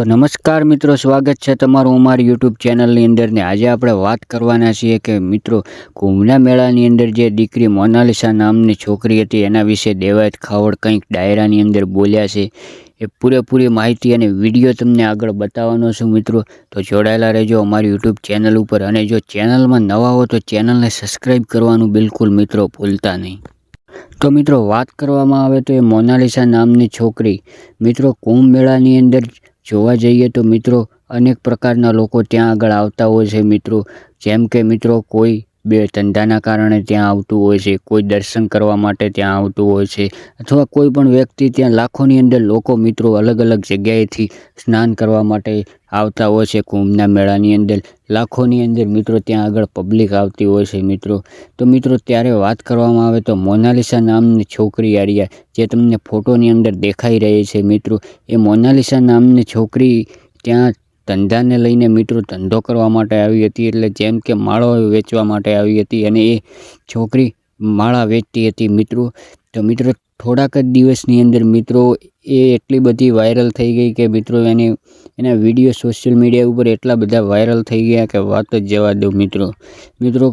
તો નમસ્કાર મિત્રો, સ્વાગત છે તમારું અમારી યુટ્યુબ ચેનલની અંદર ને આજે આપણે વાત કરવાના છીએ કે મિત્રો, કુંભના મેળાની અંદર જે દીકરી મોનાલિસા નામની છોકરી હતી, એના વિશે દેવાયત ખાવડ કંઈક ડાયરાની અંદર બોલ્યા છે. એ પૂરેપૂરી માહિતી અને વીડિયો તમને આગળ બતાવવાનો છું મિત્રો. તો જોડાયેલા રહેજો અમારી યુટ્યુબ ચેનલ ઉપર. અને જો ચેનલમાં નવા હો તો ચેનલને સબસ્ક્રાઈબ કરવાનું બિલકુલ મિત્રો ભૂલતા નહીં. તો મિત્રો, વાત કરવામાં આવે તો એ મોનાલિસા નામની છોકરી. મિત્રો, કુંભ મેળાની અંદર જોવા જઈએ તો મિત્રો અનેક પ્રકારના લોકો ત્યાં આગળ આવતા હોય છે મિત્રો. જેમ કે મિત્રો કોઈ બે ધંધાના કારણે ત્યાં આવતું હોય છે, કોઈ દર્શન કરવા માટે ત્યાં આવતું હોય છે, અથવા કોઈ પણ વ્યક્તિ ત્યાં લાખોની અંદર લોકો મિત્રો અલગ અલગ જગ્યાએથી સ્નાન કરવા માટે આવતા હોય છે, કુંભના મેળાની અંદર. લાખોની અંદર મિત્રો ત્યાં આગળ પબ્લિક આવતી હોય છે, મિત્રો. તો મિત્રો, ત્યારે વાત કરવામાં આવે તો મોનાલિસા નામની છોકરી આર્યા, જે તમને ફોટોની અંદર દેખાઈ રહી છે, મિત્રો. એ મોનાલિસા નામની છોકરી ત્યાં ધંધાને લઈને મિત્રો ધંધો કરવા માટે આવી હતી એટલે જેમ કે માળો વેચવા માટે આવી હતી અને એ છોકરી માળા વેચતી હતી મિત્રો. તો મિત્રો થોડાક જ દિવસની અંદર મિત્રો એ એટલી બધી વાયરલ થઈ ગઈ કે મિત્રો એની, એના વીડિયો સોશિયલ મીડિયા ઉપર એટલા બધા વાયરલ થઈ ગયા કે વાત જ જવા દો મિત્રો. મિત્રો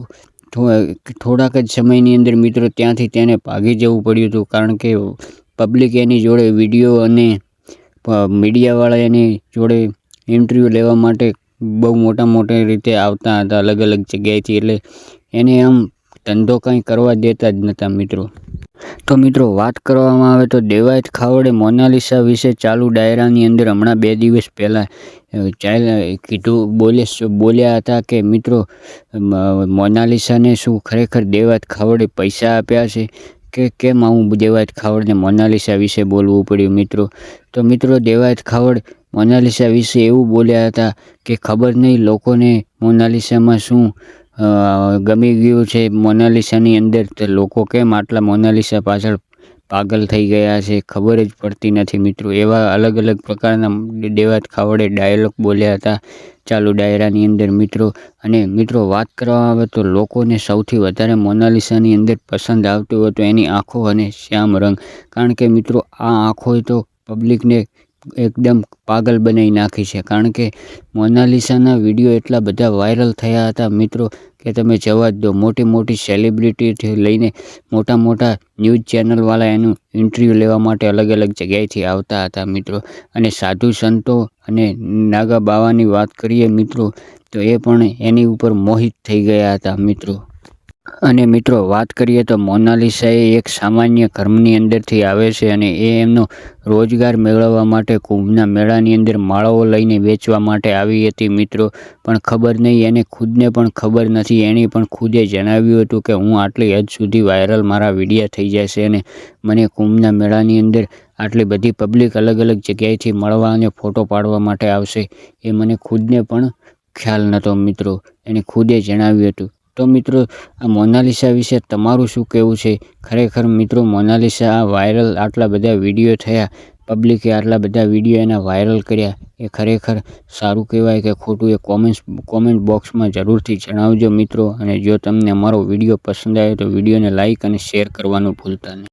થોડાક જ સમયની અંદર મિત્રો ત્યાંથી તેને ભાગી જવું પડ્યું હતું કારણ કે પબ્લિક એની જોડે વીડિયો અને મીડિયાવાળા એની જોડે ઇન્ટરવ્યૂ લેવા માટે બહુ મોટા મોટી રીતે આવતા હતા, અલગ અલગ જગ્યાએથી. એટલે એને આમ ધંધો કંઈ કરવા દેતા જ નહોતા મિત્રો. તો મિત્રો વાત કરવામાં આવે તો દેવાયત ખાવડે મોનાલિસા વિશે ચાલુ ડાયરાની અંદર હમણાં બે દિવસ પહેલાં ચાલ કીધું, બોલે બોલ્યા હતા કે મિત્રો મોનાલિસાને શું ખરેખર દેવાયત ખાવડે પૈસા આપ્યા છે? કે કેમ આવું દેવાયત ખાવડને મોનાલિસા વિશે બોલવું પડ્યું મિત્રો? તો મિત્રો, દેવાયત ખાવડ મોનાલિસા વિશે એવું બોલ્યા હતા કે ખબર નહીં લોકોને મોનાલિસામાં શું ગમી ગયું છે મોનાલિસાની અંદર. તો લોકો કેમ આટલા મોનાલિસા પાછળ પાગલ થઈ ગયા છે, ખબર જ પડતી નથી મિત્રો. એવા અલગ અલગ પ્રકારના દેવાત ખાવડે ડાયલોગ બોલ્યા હતા. ચાલુ ડાયરાની અંદર મિત્રો. અને મિત્રો, વાત કરવામાં આવે તો લોકોને સૌથી વધારે મોનાલિસાની અંદર પસંદ આવતું હતું એની આંખો અને શ્યામ રંગ. કારણ કે મિત્રો, આ આંખોએ તો પબ્લિકને એકદમ પાગલ બનાવી નાખી છે. કારણ કે મોનાલિસાના વીડિયો એટલા બધા વાયરલ થયા હતા મિત્રો કે તમે જવા જ દો. મોટી મોટી સેલિબ્રિટીથી લઈને મોટા મોટા ન્યૂઝ ચેનલવાળા એનું ઇન્ટરવ્યૂ લેવા માટે અલગ અલગ જગ્યાએથી આવતા હતા મિત્રો. અને સાધુ સંતો અને નાગા બાવાની વાત કરીએ મિત્રો, તો એ પણ એની ઉપર મોહિત થઈ ગયા હતા મિત્રો. અને મિત્રો, વાત કરીએ તો મોનાલિસા એ એક સામાન્ય ઘરની અંદરથી આવે છે અને એ એમનો રોજગાર મેળવવા માટે કુંભના મેળાની અંદર માળાઓ લઈને વેચવા માટે આવી હતી. મિત્રો, પણ ખબર નહીં, એને ખુદને પણ ખબર નથી. એણે પણ ખુદે જણાવ્યું હતું કે, હું આટલી હદ સુધી વાયરલ મારા વિડીયા થઈ જશે અને મને કુંભના મેળાની અંદર આટલી બધી પબ્લિક અલગ અલગ જગ્યાએથી મળવા અને ફોટો પાડવા માટે આવશે. એ મને ખુદને પણ ખ્યાલ નહોતો, મિત્રો. એને ખુદે જણાવ્યું હતું. તો મિત્રો, આ મોનાલિસા વિશે તમારું શું કહેવું છે? ખરેખર મિત્રો, મોનાલિસા આ વાયરલ આટલા બધા વીડિયો થયા, પબ્લિકે આટલા બધા વીડિયો એના વાયરલ કર્યા, એ ખરેખર સારું કહેવાય કે ખોટું એ કોમેન્ટ્સ, કોમેન્ટ બોક્સમાં જરૂરથી જણાવજો મિત્રો. અને જો તમને અમારો વીડિયો પસંદ આવ્યો તો વિડીયોને લાઇક અને શેર કરવાનું ભૂલતા નહીં.